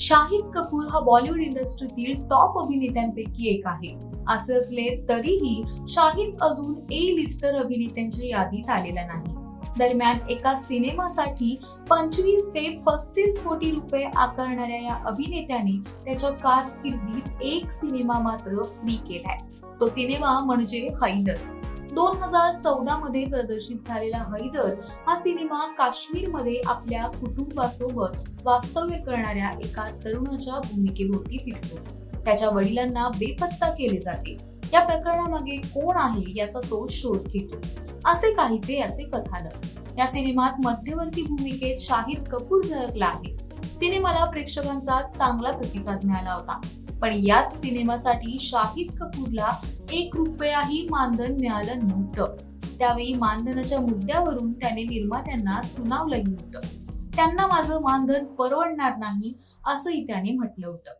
शाहिद कपूर हा बॉलिवूड इंडस्ट्रीतील टॉप अभिनेत्यांपैकी एक आहे. असे असले तरीही शाहिद अजून ए लिस्टर अभिनेत्यांच्या यादीत आलेला नाही. दरम्यान एका सिनेमासाठी पंचवीस ते पस्तीस कोटी रुपये आकारणाऱ्या या अभिनेत्याने त्याच्या कारकिर्दीत एक सिनेमा मात्र फ्री केलाय. तो सिनेमा म्हणजे हैदर. दोन हजार चौदा मध्ये प्रदर्शित झालेला हैदर हा सिनेमा काश्मीरमध्ये आपल्या कुटुंबासोबत वास्तव्य करणाऱ्या एका तरुणाच्या भूमिकेभोवती फिरतो. त्याच्या वडिलांना बेपत्ता केले जाते. या प्रकरणामागे कोण आहे याचा तो शोध घेतो. असे काहीसे याचे कथानक. या सिनेमात मध्यवर्ती भूमिकेत शाहिद कपूर झळकला आहे. सिनेमाला प्रेक्षकांचा चांगला प्रतिसाद मिळाला होता. पण याच सिनेमासाठी शाहिद कपूरला एक रुपयाही मानधन मिळालं नव्हतं. त्यावेळी मानधनाच्या मुद्द्यावरून त्याने निर्मात्यांना सुनावलंही होतं त्यांना माझं मानधन परवडणार नाही असंही त्याने म्हटलं होतं.